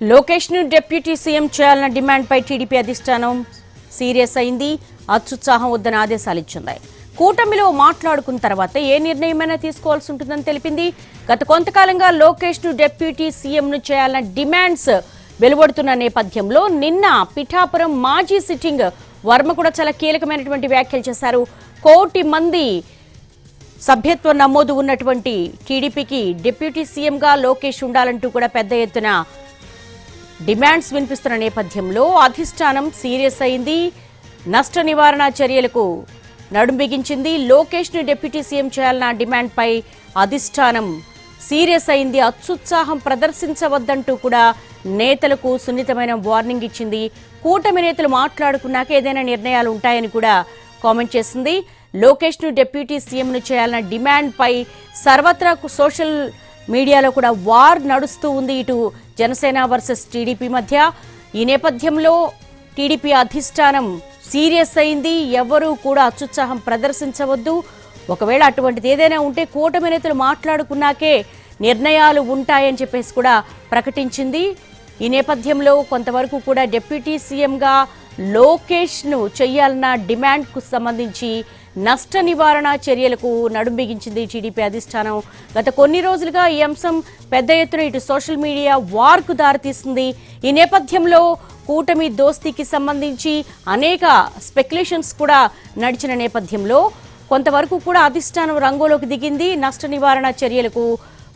లోకేష్ను deputy CM చేయాలన్న డిమాండ్పై TDP అధిష్టానం serious అయింది. అత్యుత్సాహం వద్దని ఆదేశాలు ఇచ్చింది కూటమిలో మాట్లాడుకున్న తర్వాత ఏ నిర్ణయమైనా తీసుకోవాల్సి ఉంటుందని తెలిపింది. గత కొంతకాలంగా లోకేష్ను డిప్యూటీ సీఎం ను చేయాలన్న డిమాండ్స్ వెలువడుతున్న నేపథ్యంలో నిన్న పిఠాపురం మాజీ సిట్టింగ్ వర్మ కూడా చాలా కీలకమైనటువంటి వ్యాఖ్యలు చేశారు. కోటి మంది సభ్యత్వ నమోదు ఉన్నటువంటి టీడీపీకి డిప్యూటీ సీఎంగా లోకేష్ ఉండాలంటూ కూడా పెద్ద ఎత్తున డిమాండ్స్ వినిపిస్తున్న నేపథ్యంలో అధిష్టానం సీరియస్ అయింది. నష్ట నివారణ చర్యలకు నడుం బిగించింది. లోకేష్ను డిప్యూటీ సీఎం చేయాలన్న డిమాండ్పై అధిష్టానం సీరియస్ అయింది. అత్యుత్సాహం ప్రదర్శించవద్దంటూ కూడా నేతలకు సున్నితమైన వార్నింగ్ ఇచ్చింది. కూటమి నేతలు మాట్లాడుకున్నాక ఏదైనా నిర్ణయాలు ఉంటాయని కూడా కామెంట్ చేసింది. లోకేష్ను డిప్యూటీ సీఎంను చేయాలన్న డిమాండ్పై సర్వత్రా సోషల్ మీడియాలో కూడా వార్ నడుస్తూ ఉంది ఇటు జనసేన వర్సెస్ టీడీపీ మధ్య. ఈ నేపథ్యంలో టీడీపీ అధిష్టానం సీరియస్ అయింది. ఎవరూ కూడా అత్యుత్సాహం ప్రదర్శించవద్దు. ఒకవేళ అటువంటిది ఏదైనా ఉంటే కూటమి నేతలు మాట్లాడుకున్నాకే నిర్ణయాలు ఉంటాయని చెప్పేసి కూడా ప్రకటించింది. ఈ నేపథ్యంలో కొంతవరకు కూడా డిప్యూటీ సీఎంగా లోకేష్ను చేయాలన్న డిమాండ్కు సంబంధించి నష్ట నివారణ చర్యలకు నడుం బిగించింది టీడీపీ అధిష్టానం. గత కొన్ని రోజులుగా ఈ అంశం పెద్ద ఎత్తున ఇటు సోషల్ మీడియా వార్కు దారితీస్తుంది ఈ నేపథ్యంలో కూటమి దోస్తీకి సంబంధించి అనేక స్పెక్యులేషన్స్ కూడా నడిచిన నేపథ్యంలో కొంతవరకు కూడా అధిష్టానం రంగులోకి దిగింది. నష్ట నివారణ చర్యలకు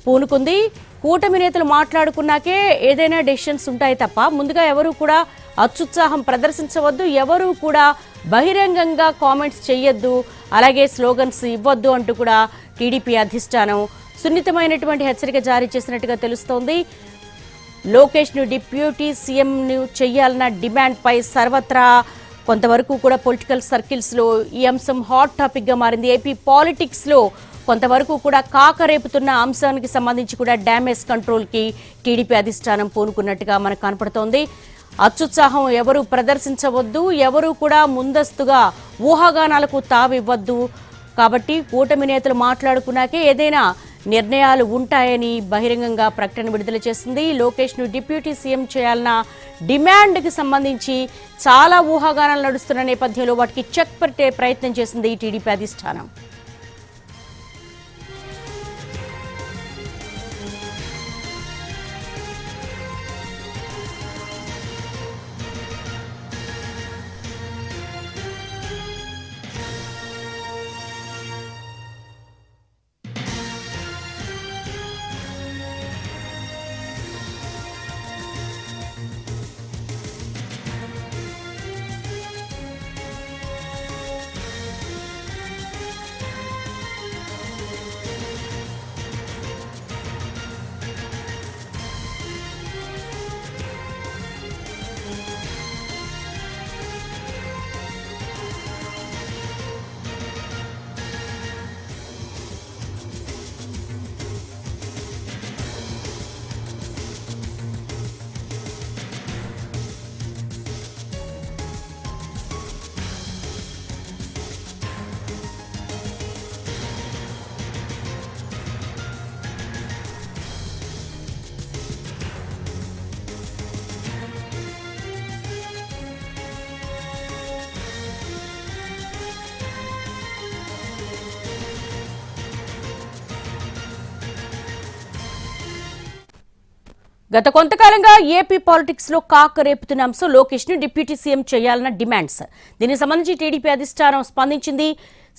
పూనుకుంది. కూటమి నేతలు మాట్లాడుకున్నాకే ఏదైనా డెసిషన్స్ ఉంటాయి తప్ప ముందుగా ఎవరు కూడా అత్యుత్సాహం ప్రదర్శించవద్దు ఎవరు కూడా బహిరంగంగా కామెంట్స్ చేయొద్దు అలాగే స్లోగన్స్ ఇవ్వద్దు అంటూ కూడా టీడీపీ అధిష్టానం సున్నితమైనటువంటి హెచ్చరిక జారీ చేసినట్టుగా తెలుస్తోంది. లోకేష్ను డిప్యూటీ సీఎం ను డిమాండ్పై సర్వత్రా కొంతవరకు కూడా పొలిటికల్ సర్కిల్స్లో ఈ అంశం హాట్ టాపిక్గా మారింది. ఏపీ పాలిటిక్స్లో కొంతవరకు కూడా కాకరేపుతున్న అంశానికి సంబంధించి కూడా డ్యామేజ్ కంట్రోల్కి టీడీపీ అధిష్టానం పూనుకున్నట్టుగా మనకు కనపడుతోంది. అత్యుత్సాహం ఎవరు ప్రదర్శించవద్దు ఎవరు కూడా ముందస్తుగా ఊహాగానాలకు తావివ్వద్దు. కాబట్టి కూటమి నేతలు మాట్లాడుకున్నాకే ఏదైనా నిర్ణయాలు ఉంటాయని బహిరంగంగా ప్రకటన విడుదల చేసింది. లోకేష్ను డిప్యూటీ సీఎం చేయాలన్న డిమాండ్కి సంబంధించి చాలా ఊహాగానాలు నడుస్తున్న నేపథ్యంలో వాటికి చెక్ పెట్టే ప్రయత్నం చేసింది టీడీపీ అధిష్టానం. గత కొంతకాలంగా ఏపీ పాలిటిక్స్లో కాక రేపుతున్న అంశం లోకేష్ను డిప్యూటీ సీఎం చేయాలన్న డిమాండ్స్. దీనికి సంబంధించి టీడీపీ అధిష్టానం స్పందించింది.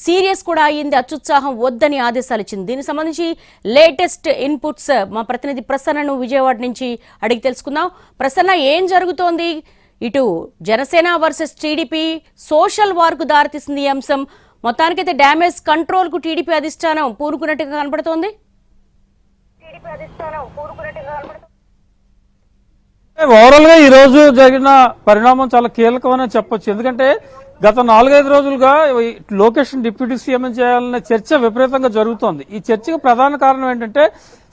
సీరియస్ కూడా అయ్యింది. అత్యుత్సాహం వద్దని ఆదేశాలు ఇచ్చింది. దీనికి సంబంధించి లేటెస్ట్ ఇన్పుట్స్ మా ప్రతినిధి ప్రసన్నను విజయవాడ నుంచి అడిగి తెలుసుకుందాం. ప్రసన్న ఏం జరుగుతోంది? ఇటు జనసేన వర్సెస్ టీడీపీ సోషల్ వార్కు దారితీసింది ఈ అంశం. మొత్తానికైతే డ్యామేజ్ కంట్రోల్కు టీడీపీ అధిష్టానం పూనుకున్నట్టుగా కనబడుతోంది. ఓవరాల్గా ఈ రోజు జరిగిన పరిణామం చాలా కీలకమని చెప్పొచ్చు. ఎందుకంటే గత నాలుగైదు రోజులుగా ఈ లోకేష్ డిప్యూటీ సీఎం చేయాలనే చర్చ విపరీతంగా జరుగుతోంది. ఈ చర్చకు ప్రధాన కారణం ఏంటంటే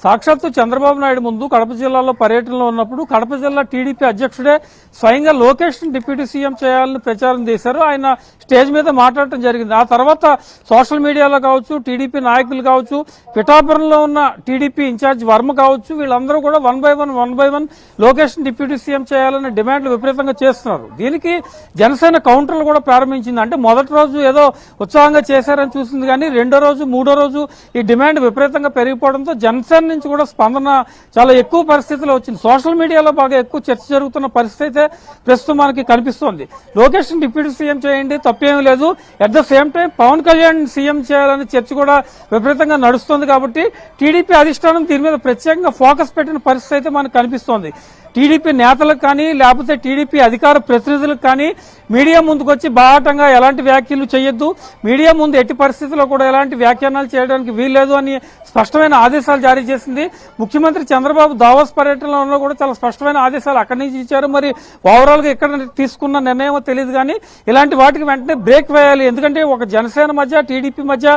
సాక్షాత్తు చంద్రబాబు నాయుడు ముందు కడప జిల్లాలో పర్యటనలో ఉన్నప్పుడు కడప జిల్లా టీడీపీ అధ్యక్షుడే స్వయంగా లోకేష్ డిప్యూటీ సీఎం చేయాలని ప్రచారం చేశారు. ఆయన స్టేజ్ మీద మాట్లాడటం జరిగింది. ఆ తర్వాత సోషల్ మీడియాలో కావచ్చు టీడీపీ నాయకులు కావచ్చు పిఠాపురంలో ఉన్న టీడీపీ ఇన్ఛార్జ్ వర్మ కావచ్చు వీళ్ళందరూ కూడా one by one one by one Lokesh deputy CM చేయాలనే డిమాండ్లు విపరీతంగా చేస్తున్నారు. దీనికి జనసేన కౌంటర్లు కూడా ప్రారంభించింది. అంటే మొదటి రోజు ఏదో ఉత్సాహంగా చేశారని చూసింది కానీ రెండో రోజు మూడో రోజు ఈ డిమాండ్ విపరీతంగా పెరిగిపోవడంతో జనసేన నుంచి కూడా స్పందన చాలా ఎక్కువ పరిస్థితిలో వచ్చింది. సోషల్ మీడియాలో బాగా ఎక్కువ చర్చ జరుగుతున్న పరిస్థితి అయితే ప్రస్తుతం మనకి కనిపిస్తోంది. లోకేష్ డిప్యూటీ సీఎం చేయండి తప్పేమీ లేదు. At the same time Pawan Kalyan CM చేయాలని చర్చ కూడా విపరీతంగా నడుస్తుంది కాబట్టి టీడీపీ అధిష్టానం దీని మీద ప్రత్యేకంగా ఫోకస్ పెట్టిన పరిస్థితి అయితే మనకు కనిపిస్తోంది. టీడీపీ నేతలకు కానీ లేకపోతే టీడీపీ అధికార ప్రతినిధులకు కానీ మీడియా ముందుకు వచ్చి బాహటంగా ఎలాంటి వ్యాఖ్యలు చేయొద్దు. మీడియా ముందు ఎట్టి పరిస్థితుల్లో కూడా ఎలాంటి వ్యాఖ్యానాలు చేయడానికి వీల్లేదు అని స్పష్టమైన ఆదేశాలు జారీ చేసింది. ముఖ్యమంత్రి చంద్రబాబు దావోస్ పర్యటనలో కూడా చాలా స్పష్టమైన ఆదేశాలు అక్కడి నుంచి ఇచ్చారు. మరి ఓవరాల్గా ఇక్కడ తీసుకున్న నిర్ణయమో తెలియదు కానీ ఇలాంటి వాటికి వెంటనే బ్రేక్ వేయాలి. ఎందుకంటే ఒక జనసేన మధ్య టీడీపీ మధ్య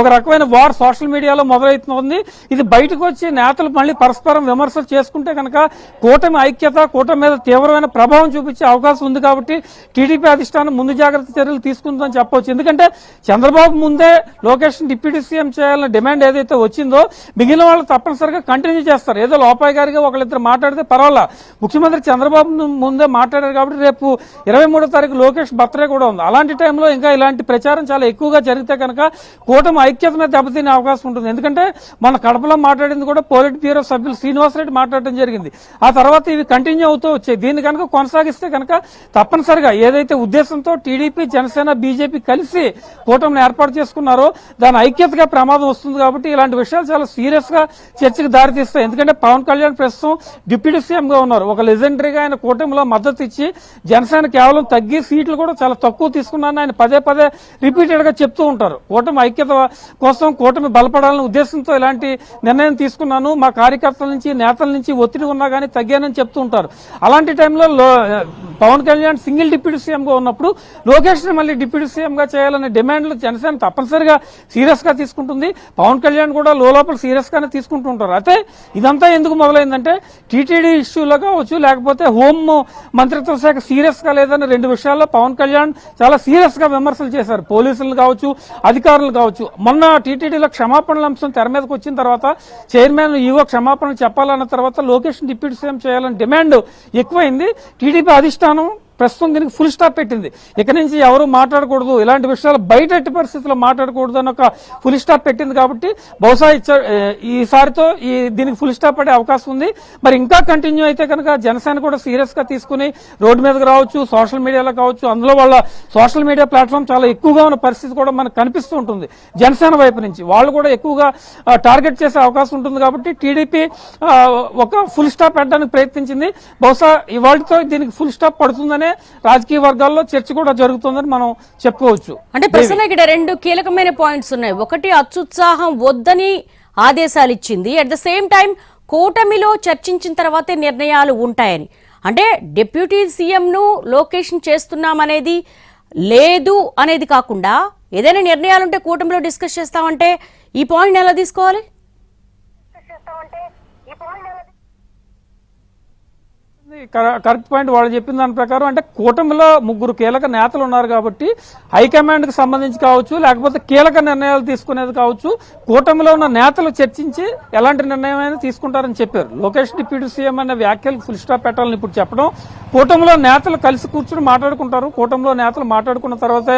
ఒక రకమైన వార్ సోషల్ మీడియాలో మొదలవుతుంది. ఇది బయటకు వచ్చి నేతలు మళ్ళీ పరస్పరం విమర్శలు చేసుకుంటే కనుక కూటమి ఐక్యత కూటమి మీద తీవ్రమైన ప్రభావం చూపించే అవకాశం ఉంది కాబట్టి టీడీపీ అధిష్టానం ముందు జాగ్రత్త చర్యలు తీసుకుంటుందని చెప్పవచ్చు ఎందుకంటే చంద్రబాబు ముందే లోకేష్ డిప్యూటీ సీఎం చేయాలన్న డిమాండ్ ఏదైతే వచ్చిందో మిగిలిన వాళ్ళు తప్పనిసరిగా కంటిన్యూ చేస్తారు. ఏదో లోపాయి గారిగా ఒకళ్ళిద్దరు మాట్లాడితే పర్వాలా. ముఖ్యమంత్రి చంద్రబాబు ముందే మాట్లాడారు కాబట్టి రేపు ఇరవై మూడో తారీఖు లోకేష్ బర్త్డే కూడా ఉంది. అలాంటి టైంలో ఇంకా ఇలాంటి ప్రచారం చాలా ఎక్కువగా జరిగితే కనుక కూటమి ఐక్యత మీద దెబ్బతినే అవకాశం ఉంటుంది. ఎందుకంటే మన కడపలో మాట్లాడింది కూడా పోలిట్ బ్యూరో సభ్యులు శ్రీనివాసరెడ్డి మాట్లాడడం జరిగింది. ఆ తర్వాత ఇవి కంటిన్యూ అవుతూ వచ్చాయి. దీన్ని కనుక కొనసాగిస్తే కనుక తప్పనిసరిగా ఏదైతే ఉద్దేశంతో టీడీపీ జనసేన బీజేపీ కలిసి కూటమిని ఏర్పాటు చేసుకున్నారో దాని ఐక్యతగా ప్రమాదం వస్తుంది కాబట్టి ఇలాంటి విషయాలు చాలా సీరియస్గా చర్చకు దారితీస్తాయి. ఎందుకంటే పవన్ కళ్యాణ్ ప్రస్తుతం డిప్యూటీ సీఎం గా ఉన్నారు. ఒక లెజెండరీగా ఆయన కూటమిలో మద్దతు ఇచ్చి జనసేన కేవలం తగ్గి సీట్లు కూడా చాలా తక్కువ తీసుకున్నారని ఆయన పదే పదే రిపీటెడ్గా చెప్తూ ఉంటారు. కూటమి ఐక్యత కోసం కూటమి బలపడాలనే ఉద్దేశంతో ఇలాంటి నిర్ణయం తీసుకున్నాను. మా కార్యకర్తల నుంచి నేతల నుంచి ఒత్తిడి ఉన్నా కానీ తగ్గానని చెప్తూ ఉంటారు అలాంటి టైంలో పవన్ కళ్యాణ్ సింగిల్ డిప్యూటీ సీఎంగా ఉన్నప్పుడు లోకేష్ని మళ్ళీ డిప్యూటీ సీఎంగా చేయాలనే డిమాండ్లు జనసేన తప్పనిసరిగా సీరియస్గా తీసుకుంటుంది. పవన్ కళ్యాణ్ కూడా లోపల సీరియస్ గానే తీసుకుంటూ ఉంటారు అయితే ఇదంతా ఎందుకు మొదలైందంటే టీటీడీ ఇష్యూలో కావచ్చు లేకపోతే హోమ్ మంత్రిత్వ శాఖ సీరియస్గా లేదని రెండు విషయాల్లో పవన్ కళ్యాణ్ చాలా సీరియస్గా విమర్శలు చేశారు. పోలీసులు కావచ్చు అధికారులు కావచ్చు. మొన్న టీటీడీలో క్షమాపణల అంశం తెర మీదకి వచ్చిన తర్వాత చైర్మన్ ఈవో క్షమాపణ చెప్పాలన్న తర్వాత లోకేష్ డిప్యూటీ సీఎం చేయాలని డిమాండ్ ఎక్కువైంది. టీడీపీ అధిష్టానం ప్రస్తుతం దీనికి ఫుల్ స్టాప్ పెట్టింది. ఇక నుంచి ఎవరు మాట్లాడకూడదు. ఇలాంటి విషయాలు బయట ఎట్టి పరిస్థితుల్లో మాట్లాడకూడదు అని ఒక ఫుల్ స్టాప్ పెట్టింది కాబట్టి బహుశా ఈసారితో ఈ దీనికి ఫుల్ స్టాప్ పడే అవకాశం ఉంది. మరి ఇంకా కంటిన్యూ అయితే కనుక జనసేన కూడా సీరియస్గా తీసుకుని రోడ్డు మీదకి రావచ్చు సోషల్ మీడియాలో కావచ్చు. అందులో వాళ్ళ సోషల్ మీడియా ప్లాట్ఫామ్ చాలా ఎక్కువగా ఉన్న పరిస్థితి కూడా మనకు కనిపిస్తూ ఉంటుంది. జనసేన వైపు నుంచి వాళ్ళు కూడా ఎక్కువగా టార్గెట్ చేసే అవకాశం ఉంటుంది కాబట్టి టీడీపీ ఒక ఫుల్ స్టాప్ పెట్టడానికి ప్రయత్నించింది. బహుశా ఇవాళతో దీనికి ఫుల్ స్టాప్ పడుతుందనే రాజకీయ వర్గాల్లో చర్చ కూడా జరుగుతుందని మనం చెప్పుకోవచ్చు. అంటే ప్రశ్న ఇక్కడ రెండు కీలకమైన పాయింట్స్ ఉన్నాయి. ఒకటి అత్యుత్సాహం వద్దని ఆదేశాలు ఇచ్చింది. అట్ ద సేమ్ టైం కూటమిలో చర్చించిన తర్వాతే నిర్ణయాలు ఉంటాయని. అంటే డిప్యూటీ సీఎంను లొకేషన్ చేస్తున్నామనేది లేదు అనేది కాకుండా ఏదైనా నిర్ణయాలుంటే కూటమిలో డిస్కస్ చేస్తామంటే ఈ పాయింట్ ఎలా తీసుకోవాలి చేస్తామంటే ఈ పాయింట్ ఎలా కర- కరెక్ట్ పాయింట్ వాళ్ళు చెప్పిన దాని ప్రకారం అంటే కూటమిలో ముగ్గురు కీలక నేతలు ఉన్నారు కాబట్టి హైకమాండ్కి సంబంధించి కావచ్చు లేకపోతే కీలక నిర్ణయాలు తీసుకునేది కావచ్చు కూటమిలో ఉన్న నేతలు చర్చించి ఎలాంటి నిర్ణయం అయినా తీసుకుంటారని చెప్పారు. లోకేష్ డిప్యూటీ సీఎం అనే వ్యాఖ్యలు ఫుల్ స్టాప్ పెట్టాలని ఇప్పుడు చెప్పడం. కూటమిలో నేతలు కలిసి కూర్చుని మాట్లాడుకుంటారు. కూటమిలో నేతలు మాట్లాడుకున్న తర్వాత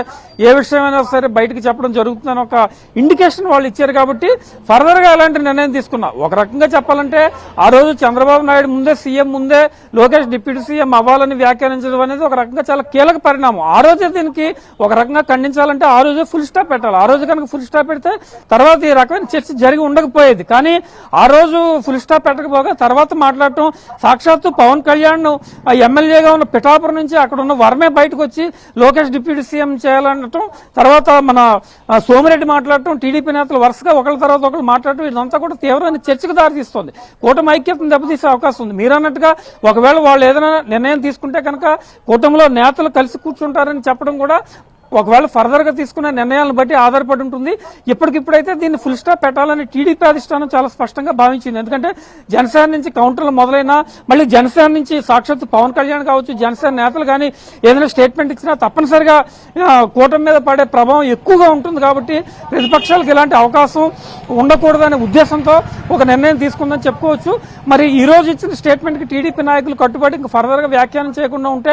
ఏ విషయమైనా సరే బయటకు చెప్పడం జరుగుతుందని ఒక ఇండికేషన్ వాళ్ళు ఇచ్చారు కాబట్టి ఫర్దర్గా ఎలాంటి నిర్ణయం తీసుకున్నా. ఒక రకంగా చెప్పాలంటే ఆ రోజు చంద్రబాబు నాయుడు ముందే సీఎం ముందే లోకేష్ డిప్యూటీ సీఎం అవ్వాలని వ్యాఖ్యానించడం అనేది ఒక రకంగా చాలా కీలక పరిణామం. ఆ రోజే దీనికి ఒక రకంగా ఖండించాలంటే ఆ రోజే ఫుల్ స్టాప్ పెట్టాలి. ఆ రోజు కనుక ఫుల్ స్టాప్ పెడితే తర్వాత ఈ రకమైన చర్చ జరిగి ఉండకపోయేది. కానీ ఆ రోజు ఫుల్ స్టాప్ పెట్టకపోగా తర్వాత మాట్లాడటం సాక్షాత్తు పవన్ కళ్యాణ్ ఎమ్మెల్యేగా ఉన్న పిఠాపురం నుంచి అక్కడ ఉన్న వర్మే బయటకు వచ్చి లోకేష్ డిప్యూటీ సీఎం చేయాలనటం తర్వాత మన సోమిరెడ్డి మాట్లాడటం టీడీపీ నేతలు వరుసగా ఒకళ్ళ తర్వాత ఒకళ్ళు మాట్లాడటం ఇదంతా కూడా తీవ్రమైన చర్చకు దారితీస్తుంది. కూటమి ఐక్యతను దెబ్బతీసే అవకాశం ఉంది. మీరు అన్నట్టుగా ఒకవేళ వాళ్ళు ఏదైనా నిర్ణయం తీసుకుంటే కనుక కూటమిలో నేతలు కలిసి కూర్చుంటారని చెప్పడం కూడా ఒకవేళ ఫర్దర్గా తీసుకునే నిర్ణయాలను బట్టి ఆధారపడి ఉంటుంది. ఇప్పటికిప్పుడైతే దీన్ని ఫుల్ స్టాప్ పెట్టాలని టీడీపీ అధిష్టానం చాలా స్పష్టంగా భావించింది. ఎందుకంటే జనసేన నుంచి కౌంటర్లు మొదలైనా మళ్ళీ జనసేన నుంచి సాక్షాత్ పవన్ కళ్యాణ్ కావచ్చు జనసేన నేతలు కానీ ఏదైనా స్టేట్మెంట్ ఇచ్చినా తప్పనిసరిగా కూటమి మీద పడే ప్రభావం ఎక్కువగా ఉంటుంది కాబట్టి ప్రతిపక్షాలకు ఇలాంటి అవకాశం ఉండకూడదనే ఉద్దేశంతో ఒక నిర్ణయం తీసుకుందని చెప్పుకోవచ్చు. మరి ఈ రోజు ఇచ్చిన స్టేట్మెంట్కి టీడీపీ నాయకులు కట్టుబడి ఇంకా ఫర్దర్గా వ్యాఖ్యానం చేయకుండా ఉంటే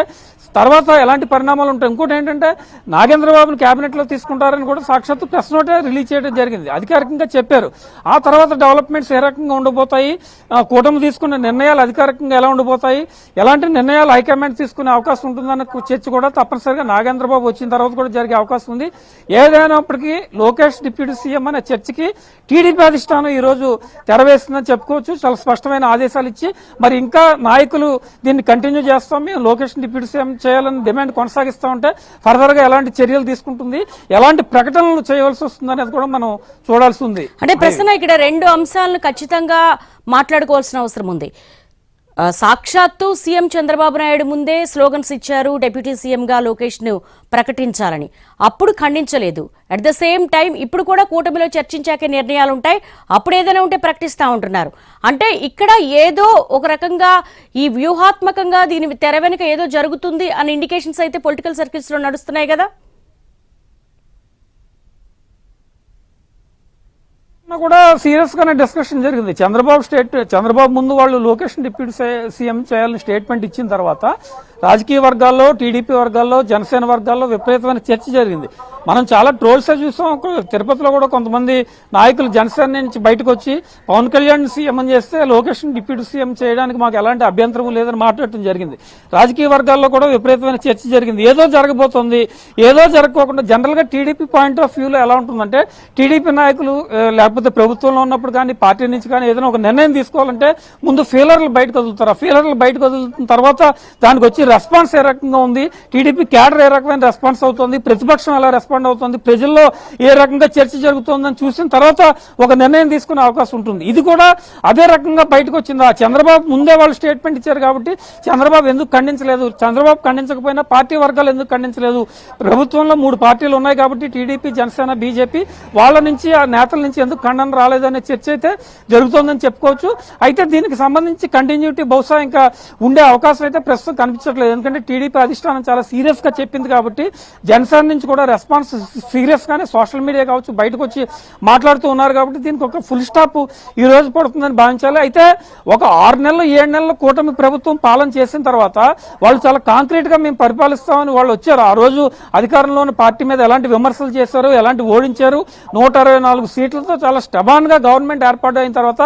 తర్వాత ఎలాంటి పరిణామాలు ఉంటాయి? ఇంకోటి ఏంటంటే నాగేంద్రబాబుని క్యాబినెట్లో తీసుకుంటారని కూడా సాక్షాత్తు ప్రెస్ నోటే రిలీజ్ చేయడం జరిగింది. అధికారికంగా చెప్పారు. ఆ తర్వాత డెవలప్మెంట్స్ ఏ రకంగా ఉండబోతాయి? కూటమి తీసుకున్న నిర్ణయాలు అధికారికంగా ఎలా ఉండబోతాయి? ఎలాంటి నిర్ణయాలు హైకమాండ్ తీసుకునే అవకాశం ఉంటుందన్న చర్చ కూడా తప్పనిసరిగా నాగేంద్రబాబు వచ్చిన తర్వాత కూడా జరిగే అవకాశం ఉంది. ఏదైనప్పటికీ లోకేష్ డిప్యూటీ సీఎం అనే చర్చకి టీడీపీ అధిష్టానం ఈరోజు తెరవేస్తుందని చెప్పుకోవచ్చు. చాలా స్పష్టమైన ఆదేశాలు ఇచ్చి మరి ఇంకా నాయకులు దీన్ని కంటిన్యూ చేస్తాం. మేము లోకేష్ డిప్యూటీ సీఎం చేయాలని డిమాండ్ కొనసాగిస్తా ఉంటే ఫర్దర్గా ఎలాంటి చర్యలు తీసుకుంటుంది ఎలాంటి ప్రకటనలు చేయవలసి వస్తుంది అనేది కూడా మనం చూడాల్సి ఉంది. అంటే ప్రశ్న ఇక్కడ రెండు అంశాలను ఖచ్చితంగా మాట్లాడుకోవాల్సిన అవసరం ఉంది. సాక్షాత్తు సీఎం చంద్రబాబు నాయుడు ముందే స్లోగన్స్ ఇచ్చారు. డిప్యూటీ సీఎంగా లోకేష్ను ప్రకటించాలని. అప్పుడు ఖండించలేదు. అట్ ద సేమ్ టైం ఇప్పుడు కూడా కూటమిలో చర్చించాకే నిర్ణయాలు ఉంటాయి అప్పుడు ఏదైనా ఉంటే ప్రకటిస్తూ ఉంటున్నారు. అంటే ఇక్కడ ఏదో ఒక రకంగా ఈ వ్యూహాత్మకంగా దీని తెర వెనుక ఏదో జరుగుతుంది అనే ఇండికేషన్స్ అయితే పొలిటికల్ సర్కిల్స్లో నడుస్తున్నాయి కదా? కూడా సీరియస్ గానే డిస్కషన్ జరిగింది. చంద్రబాబు స్టేట్ చంద్రబాబు ముందు వాళ్ళు లోకేష్ డిప్యూటీ సీఎం చేయాలని స్టేట్మెంట్ ఇచ్చిన తర్వాత రాజకీయ వర్గాల్లో టీడీపీ వర్గాల్లో జనసేన వర్గాల్లో విపరీతమైన చర్చ జరిగింది. మనం చాలా ట్రోల్స్ చూసాం. తిరుపతిలో కూడా కొంతమంది నాయకులు జనసేన నుంచి బయటకు వచ్చి పవన్ కళ్యాణ్ సీఎం అని చేస్తే లోకేష్ డిప్యూటీ సీఎం చేయడానికి మాకు ఎలాంటి అభ్యంతరం లేదని మాట్లాడటం జరిగింది. రాజకీయ వర్గాల్లో కూడా విపరీతమైన చర్చ జరిగింది. ఏదో జరగబోతోంది. ఏదో జరగకోకుండా జనరల్గా టీడీపీ పాయింట్ ఆఫ్ వ్యూలో ఎలా ఉంటుందంటే టీడీపీ నాయకులు లేకపోతే ప్రభుత్వంలో ఉన్నప్పుడు కానీ పార్టీ నుంచి కానీ ఏదైనా ఒక నిర్ణయం తీసుకోవాలంటే ముందు ఫీలర్లు బయటకు వదులుతారు. ఆ ఫీలర్లు బయటకు వదులుతున్న తర్వాత దానికి వచ్చి రెస్పాన్స్ ఏ రకంగా ఉంది? టీడీపీ క్యాడర్ ఏ రకమైన రెస్పాన్స్ అవుతుంది? ప్రతిపక్షం ఎలా రెస్పాండ్ అవుతుంది? ప్రజల్లో ఏ రకంగా చర్చ జరుగుతోందని చూసిన తర్వాత ఒక నిర్ణయం తీసుకునే అవకాశం ఉంటుంది. ఇది కూడా అదే రకంగా బయటకు వచ్చింది. ఆ చంద్రబాబు ముందే వాళ్ళు స్టేట్మెంట్ ఇచ్చారు కాబట్టి చంద్రబాబు ఎందుకు ఖండించలేదు? చంద్రబాబు ఖండించకపోయినా పార్టీ వర్గాలు ఎందుకు ఖండించలేదు? ప్రభుత్వంలో మూడు పార్టీలు ఉన్నాయి కాబట్టి టీడీపీ జనసేన బీజేపీ వాళ్ళ నుంచి ఆ నేతల నుంచి ఎందుకు ఖండన రాలేదనే చర్చ అయితే జరుగుతోందని చెప్పుకోవచ్చు. అయితే దీనికి సంబంధించి కంటిన్యూటీ బహుశా ఇంకా ఉండే అవకాశం అయితే ప్రస్తుతం కనిపించట్లేదు. ఎందుకంటే టీడీపీ అధిష్టానం చాలా సీరియస్గా చెప్పింది కాబట్టి జనసేన నుంచి కూడా రెస్పాన్స్ సీరియస్ గానే సోషల్ మీడియా కావచ్చు బయటకు వచ్చి మాట్లాడుతూ ఉన్నారు కాబట్టి దీనికి ఒక ఫుల్ స్టాప్ ఈ రోజు పడుతుందని భావించాలి. అయితే ఒక ఆరు నెలలు ఏడు నెలలు కూటమి ప్రభుత్వం పాలన చేసిన తర్వాత వాళ్ళు చాలా కాంక్రీట్గా మేము పరిపాలిస్తామని వాళ్ళు వచ్చారు. ఆ రోజు అధికారంలో ఉన్న పార్టీ మీద ఎలాంటి విమర్శలు చేశారు ఎలాంటి ఓడించారు నూట అరవై నాలుగు సీట్లతో చాలా స్టబాన్గా గవర్నమెంట్ ఏర్పాటు అయిన తర్వాత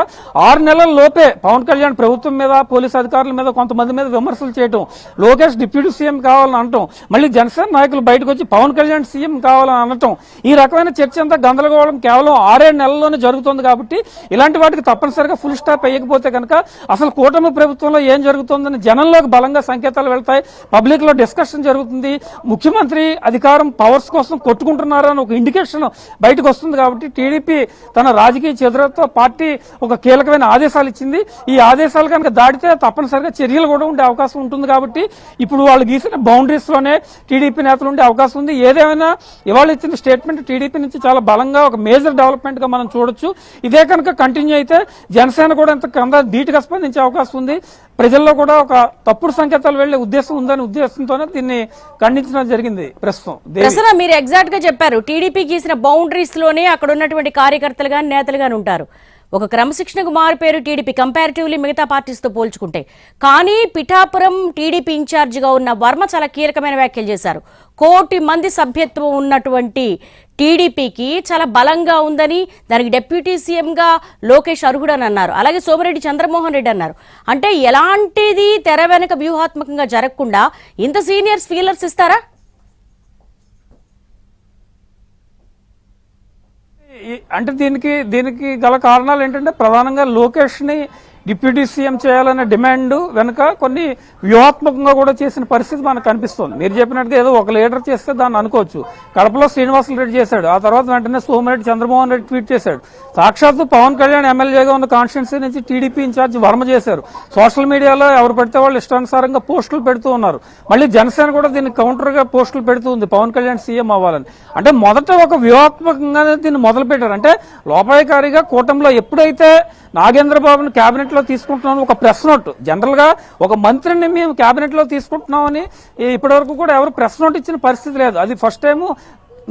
ఆరు నెలల లోపే పవన్ కళ్యాణ్ ప్రభుత్వం మీద పోలీస్ అధికారుల మీద కొంతమంది మీద విమర్శలు చేయడం లోకేష్ డిప్యూటీ సీఎం కావాలని అనటం మళ్ళీ జనసేన నాయకులు బయటకు వచ్చి పవన్ కళ్యాణ్ సీఎం కావాలని అనటం ఈ రకమైన చర్చ అంతా గందరగోళం కేవలం ఆరేడు నెలల్లోనే జరుగుతుంది కాబట్టి ఇలాంటి వాటికి తప్పనిసరిగా ఫుల్ స్టాప్ వేయకపోతే కనుక అసలు కూటమి ప్రభుత్వంలో ఏం జరుగుతుందని జనంలోకి బలంగా సంకేతాలు వెళ్తాయి. పబ్లిక్లో డిస్కషన్ జరుగుతుంది. ముఖ్యమంత్రి అధికారం పవర్స్ కోసం కొట్టుకుంటున్నారని ఒక ఇండికేషన్ బయటకు వస్తుంది కాబట్టి టీడీపీ తన రాజకీయ చెదురతో పార్టీ ఒక కీలకమైన ఆదేశాలు ఇచ్చింది. ఈ ఆదేశాలు కనుక దాటితే తప్పనిసరిగా చర్యలు కూడా ఉండే అవకాశం ఉంటుంది కాబట్టి ఇప్పుడు వాళ్ళు గీసిన బౌండరీస్లోనే టీడీపీ నేతలు ఉండే అవకాశం ఉంది. ఏదేమైనా ఇవాళ ఇచ్చిన స్టేట్మెంట్ టీడీపీ నుంచి చాలా బలంగా ఒక మేజర్ డెవలప్మెంట్గా మనం చూడొచ్చు. ఇదే కనుక కంటిన్యూ అయితే జనసేన కూడా ఎంత కంద ధీటుగా స్పందించే అవకాశం ఉంది. ప్రజల్లో కూడా ఒక తప్పుడు సంకేతాలు వెళ్ళే ఉద్దేశం ఉందనే ఉద్దేశంతోనే దీన్ని ఖండించడం జరిగింది ప్రస్తుతం. ప్రసన్న మీరు ఎగ్జాక్ట్గా చెప్పారు. టీడీపీ గీసిన బౌండరీస్లోనే అక్కడ ఉన్నటువంటి కార్యకర్తలు గాని నేతలు గాని ఉంటారు. ఒక క్రమశిక్షణకు మారిపోయారు టీడీపీ కంపారిటివ్లీ మిగతా పార్టీస్తో పోల్చుకుంటే. కానీ పిఠాపురం టీడీపీ ఇన్ఛార్జిగా ఉన్న వర్మ చాలా కీలకమైన వ్యాఖ్యలు చేశారు. కోటి మంది సభ్యత్వం ఉన్నటువంటి టీడీపీకి చాలా బలంగా ఉందని దానికి డెప్యూటీ సీఎంగా లోకేష్ అర్హుడని అన్నారు. అలాగే సోమిరెడ్డి చంద్రమోహన్ రెడ్డి అన్నారు. అంటే ఎలాంటిది తెర వెనక వ్యూహాత్మకంగా జరగకుండా ఇంత సీనియర్స్ ఫీలర్స్ ఇస్తారా? అంటే దీనికి దీనికి గల కారణాలు ఏంటంటే ప్రధానంగా లోకేష్ని డిప్యూటీ సీఎం చేయాలనే డిమాండ్ వెనుక కొన్ని వ్యూహాత్మకంగా కూడా చేసిన పరిస్థితి మనకు కనిపిస్తుంది. మీరు చెప్పినట్టుగా ఏదో ఒక లీడర్ చేస్తే దాన్ని అనుకోవచ్చు. కడపలో శ్రీనివాసులు రెడ్డి చేశాడు. ఆ తర్వాత వెంటనే సోమిరెడ్డి చంద్రమోహన్ రెడ్డి ట్వీట్ చేశాడు. సాక్షాత్తు పవన్ కళ్యాణ్ ఎమ్మెల్యేగా ఉన్న కాన్స్టిట్యున్సీ నుంచి టీడీపీ ఇన్ఛార్జ్ వర్మ చేశారు. సోషల్ మీడియాలో ఎవరు పెడితే వాళ్ళు ఇష్టానుసారంగా పోస్టులు పెడుతూ ఉన్నారు. మళ్ళీ జనసేన కూడా దీనికి కౌంటర్గా పోస్టులు పెడుతూ ఉంది. పవన్ కళ్యాణ్ సీఎం అవ్వాలని. అంటే మొదట ఒక వ్యూహాత్మకంగానే దీన్ని మొదలు పెట్టారు అంటే లోపాయకారిగా కూటమిలో ఎప్పుడైతే నాగేంద్రబాబును క్యాబినెట్ కేబినెట్ లో తీసుకుంటున్నాం ఒక ప్రెస్ నోట్. జనరల్గా ఒక మంత్రిని మేము కేబినెట్లో తీసుకుంటున్నామని ఇప్పటివరకు కూడా ఎవరు ప్రెస్ నోట్ ఇచ్చిన పరిస్థితి లేదు. అది ఫస్ట్ టైం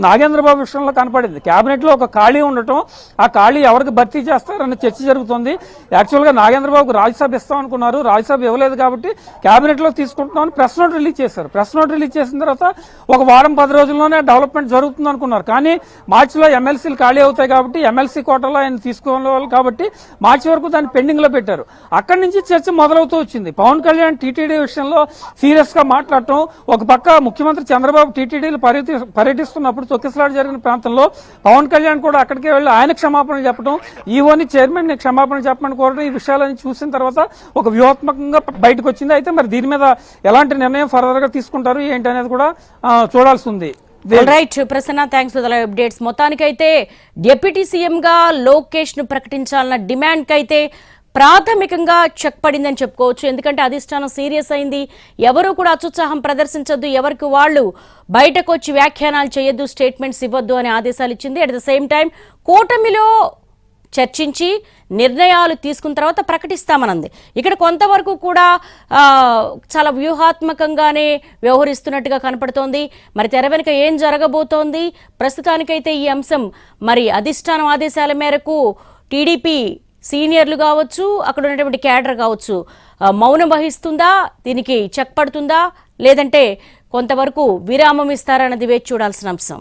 నాగేంద్రబాబు విషయంలో కనపడింది. క్యాబినెట్లో ఒక ఖాళీ ఉండటం ఆ ఖాళీ ఎవరికి భర్తీ చేస్తారన్న చర్చ జరుగుతుంది. యాక్చువల్గా నాగేంద్రబాబుకు రాజ్యసభ ఇస్తామనుకున్నారు. రాజ్యసభ ఇవ్వలేదు కాబట్టి క్యాబినెట్లో తీసుకుంటున్నామని ప్రెస్ నోట్ రిలీజ్ చేశారు. ప్రెస్ నోట్ రిలీజ్ చేసిన తర్వాత ఒక వారం పది రోజుల్లోనే డెవలప్మెంట్ జరుగుతుంది అనుకున్నారు కానీ మార్చిలో ఎమ్మెల్సీలు ఖాళీ అవుతాయి కాబట్టి ఎమ్మెల్సీ కోటలో ఆయన తీసుకోవాలి కాబట్టి మార్చి వరకు దాన్ని పెండింగ్లో పెట్టారు. అక్కడి నుంచి చర్చ మొదలవుతూ వచ్చింది. పవన్ కళ్యాణ్ టీటీడీ విషయంలో సీరియస్గా మాట్లాడటం ఒక పక్క ముఖ్యమంత్రి చంద్రబాబు టీటీడీలు పర్యటి పర్యటిస్తున్నప్పుడు తొక్కిసలాట జరిగిన ప్రాంతంలో పవన్ కళ్యాణ్ కూడా అక్కడికే వెళ్ళి ఆయన క్షమాపణ చెప్పడం ఈవోని చైర్మన్ని క్షమాపణ చెప్పమని కోరడం ఈ విషయాలని చూసిన తర్వాత ఒక వ్యూహాత్మకంగా బయటకు వచ్చింది. అయితే మరి దీని మీద ఎలాంటి నిర్ణయం ఫర్దర్గా తీసుకుంటారు ఏంటి అనేది కూడా చూడాల్సి ఉంది. Right Prasanna thanks for updates మొత్తానికైతే డిప్యూటీ సీఎం గా లోకేష్ను ప్రకటించాలన్న డిమాండ్ కైతే ప్రాథమికంగా చెక్ పడిందని చెప్పుకోవచ్చు. ఎందుకంటే అధిష్టానం సీరియస్ అయింది. ఎవరూ కూడా అత్యుత్సాహం ప్రదర్శించొద్దు. ఎవరికి వాళ్ళు బయటకు వచ్చి వ్యాఖ్యానాలు చేయొద్దు స్టేట్మెంట్స్ ఇవ్వద్దు అనే ఆదేశాలు ఇచ్చింది. అట్ ద సేమ్ టైం కూటమిలో చర్చించి నిర్ణయాలు తీసుకున్న తర్వాత ప్రకటిస్తామనంది. ఇక్కడ కొంతవరకు కూడా చాలా వ్యూహాత్మకంగానే వ్యవహరిస్తున్నట్టుగా కనపడుతోంది. మరి తెర వెనుక ఏం జరగబోతోంది? ప్రస్తుతానికైతే ఈ అంశం మరి అధిష్టానం ఆదేశాల మేరకు టీడీపీ సీనియర్లు కావచ్చు అక్కడ ఉన్నటువంటి క్యాడర్ కావచ్చు మౌనం వహిస్తుందా? దీనికి చెక్ పడుతుందా? లేదంటే కొంతవరకు విరామం ఇస్తారన్నది వేచి చూడాల్సిన అంశం.